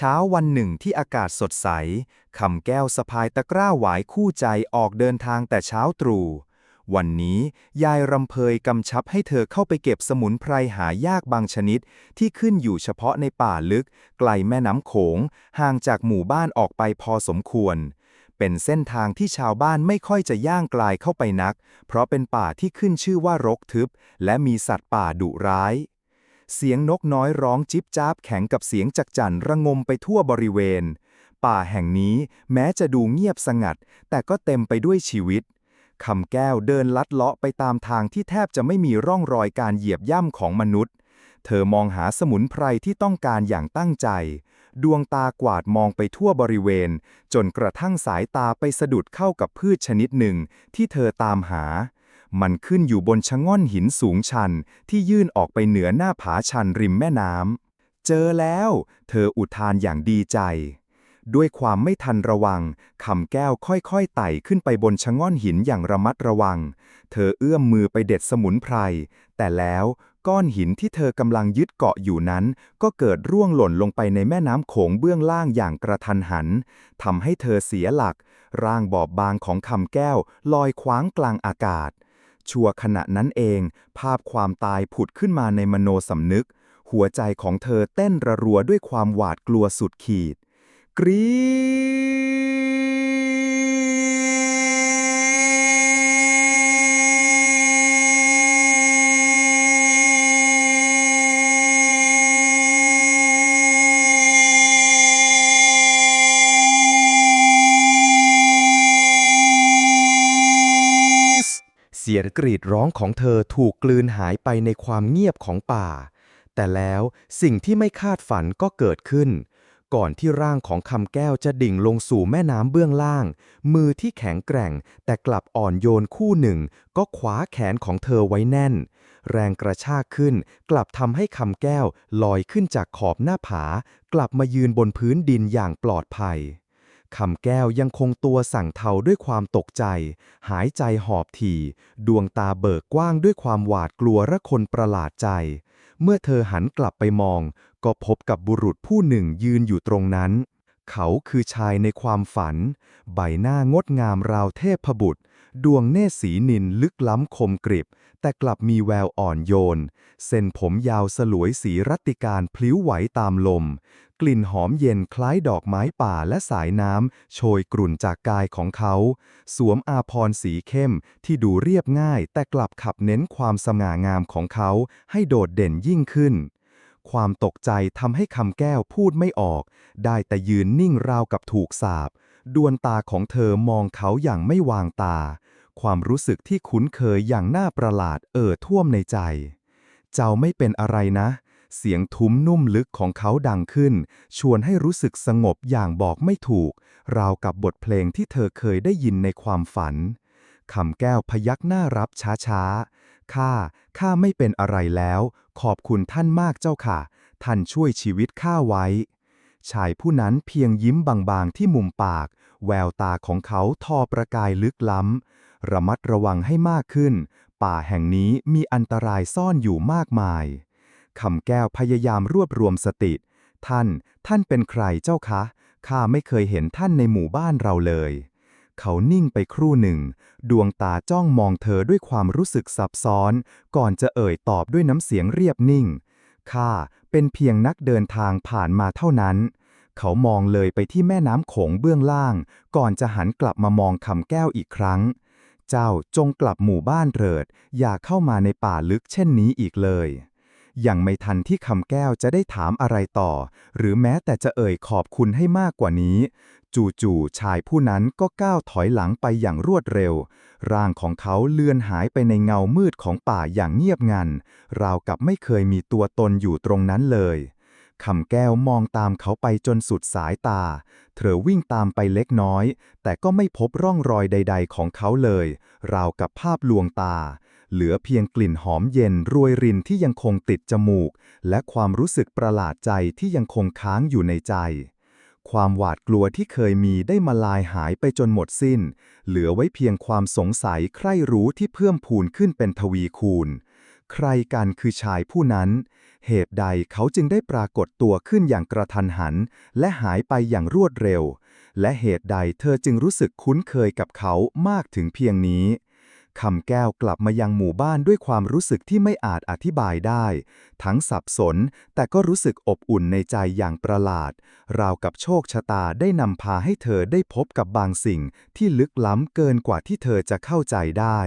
ช้าวันหนึ่งที่อากาศสดใสคำแก้วสะพายตะกร้าหวายคู่ใจออกเดินทางแต่เช้าตรู่ วันนี้ยายรำเพยกำชับให้เธอเข้าไปเก็บสมุนไพรหายากบางชนิด ที่ขึ้นอยู่เฉพาะในป่าลึก ไกลแม่น้ำโขง ห่างจากหมู่บ้านออกไปพอสมควร เป็นเส้นทางที่ชาวบ้านไม่ค่อยจะย่างกลายเข้าไปนัก เพราะเป็นป่าที่ขึ้นชื่อว่ารกทึบ และมีสัตว์ป่าดุร้าย เสียงนกน้อยร้องจิบจ้าบแข็งกับเสียงจักจั่นระงมไปทั่วบริเวณ ป่าแห่งนี้แม้จะดูเงียบสงัด แต่ก็เต็มไปด้วยชีวิตคำแก้วเดินลัดเลาะไปตามทางที่แทบจะไม่มีร่องรอยการเหยียบย่ำของมนุษย์ เธอมองหาสมุนไพรที่ต้องการอย่างตั้งใจ ดวงตากวาดมองไปทั่วบริเวณ จนกระทั่งสายตาไปสะดุดเข้ากับพืชชนิดหนึ่งที่เธอตามหา มันขึ้นอยู่บนชะง่อนหินสูงชันที่ยื่นออกไปเหนือหน้าผาชันริมแม่น้ำ เจอแล้ว เธออุทานอย่างดีใจ ด้วยความไม่ทันระวังคำแก้วค่อยๆไต่ขึ้นไปบนชะง่อนหินอย่างระมัดระวัง เธอเอื้อมมือไปเด็ดสมุนไพร แต่แล้วก้อนหินที่เธอกำลังยึดเกาะอยู่นั้น ก็เกิดร่วงหล่นลงไปในแม่น้ำโขงเบื้องล่างอย่างกระทันหันทำให้เธอเสียหลัก ร่างบอบบางของคำแก้วลอยคว้างกลางอากาศ ชั่วขณะนั้นเอง ภาพความตายผุดขึ้นมาในมโนสำนึก หัวใจของเธอเต้นระรัวด้วยความหวาดกลัวสุดขีด กรีด สียงกรีดร้องของเธอถูกกลืนหายไปในความเงียบของป่า แต่แล้วสิ่งที่ไม่คาดฝันก็เกิดขึ้น ก่อนที่ร่างของคำแก้วจะดิ่งลงสู่แม่น้ำเบื้องล่าง มือที่แข็งแกร่ง แต่กลับอ่อนโยนคู่หนึ่ง ก็คว้าแขนของเธอไว้แน่น แรงกระชากขึ้น กลับทำให้คำแก้วลอยขึ้นจากขอบหน้าผา กลับมายืนบนพื้นดินอย่างปลอดภัย คำแก้วยังคงตัวสั่งเทาด้วยความตกใจ หายใจหอบถี่ ดวงตาเบิกกว้างด้วยความหวาดกลัวระคนประหลาดใจ เมื่อเธอหันกลับไปมอง ก็พบกับบุรุษผู้หนึ่งยืนอยู่ตรงนั้น เขาคือชายในความฝัน ใบหน้างดงามราวเทพบุตร ดวงเนตรสีนินลึกล้ำคมกริบ แต่กลับมีแววอ่อนโยน เส้นผมยาวสลวยสีรัติการพลิ้วไหวตามลม กลิ่นหอมเย็นคล้ายดอกไม้ป่าและสายน้ำโชยกรุ่นจากกายของเขา สวมอาพรสีเข้มที่ดูเรียบง่าย แต่กลับขับเน้นความสง่างามของเขาให้โดดเด่นยิ่งขึ้นความตกใจทำให้คำแก้วพูดไม่ออก ได้แต่ยืนนิ่งราวกับถูกสาบ ดวงตาของเธอมองเขาอย่างไม่วางตา ความรู้สึกที่คุ้นเคยอย่างน่าประหลาดเอ่อท่วมในใจ เจ้าไม่เป็นอะไรนะ เสียงทุ้มนุ่มลึกของเขาดังขึ้น ชวนให้รู้สึกสงบอย่างบอกไม่ถูก ราวกับบทเพลงที่เธอเคยได้ยินในความฝันคำแก้วพยักหน้ารับช้าๆ ข้า ข้าไม่เป็นอะไรแล้ว ขอบคุณท่านมากเจ้าค่ะ ท่านช่วยชีวิตข้าไว้ ชายผู้นั้นเพียงยิ้มบางๆที่มุมปาก แววตาของเขาทอประกายลึกล้ำ ระมัดระวังให้มากขึ้น ป่าแห่งนี้มีอันตรายซ่อนอยู่มากมายคำแก้วพยายามรวบรวมสติ ท่าน ท่านเป็นใครเจ้าคะ ข้าไม่เคยเห็นท่านในหมู่บ้านเราเลย เขานิ่งไปครู่หนึ่ง ดวงตาจ้องมองเธอด้วยความรู้สึกซับซ้อน ก่อนจะเอ่ยตอบด้วยน้ำเสียงเรียบนิ่ง ข้าเป็นเพียงนักเดินทางผ่านมาเท่านั้น เขามองเลยไปที่แม่น้ำโขงเบื้องล่าง ก่อนจะหันกลับมามองคำแก้วอีกครั้ง เจ้าจงกลับหมู่บ้านเถิด อย่าเข้ามาในป่าลึกเช่นนี้อีกเลยยังไม่ทันที่คำแก้วจะได้ถามอะไรต่อ หรือแม้แต่จะเอ่ยขอบคุณให้มากกว่านี้ จู่ๆชายผู้นั้นก็ก้าวถอยหลังไปอย่างรวดเร็ว ร่างของเขาเลือนหายไปในเงามืดของป่าอย่างเงียบงัน ราวกับไม่เคยมีตัวตนอยู่ตรงนั้นเลยคำแก้วมองตามเขาไปจนสุดสายตา เธอวิ่งตามไปเล็กน้อย แต่ก็ไม่พบร่องรอยใด ๆ ของเขาเลย ราวกับภาพลวงตา เหลือเพียงกลิ่นหอมเย็นรวยรินที่ยังคงติดจมูก และความรู้สึกประหลาดใจที่ยังคงค้างอยู่ในใจ ความหวาดกลัวที่เคยมีได้มาลายหายไปจนหมดสิ้น เหลือไว้เพียงความสงสัยใคร่รู้ที่เพิ่มพูนขึ้นเป็นทวีคูณ ใครกันคือชายผู้นั้น เหตุใดเขาจึงได้ปรากฏตัวขึ้นอย่างกระทันหัน และหายไปอย่างรวดเร็ว และเหตุใดเธอจึงรู้สึกคุ้นเคยกับเขามากถึงเพียงนี้ คำแก้วกลับมายังหมู่บ้านด้วยความรู้สึกที่ไม่อาจอธิบายได้ ทั้งสับสน แต่ก็รู้สึกอบอุ่นในใจอย่างประหลาด ราวกับโชคชะตาได้นำพาให้เธอได้พบกับบางสิ่งที่ลึกล้ำเกินกว่าที่เธอจะเข้าใจได้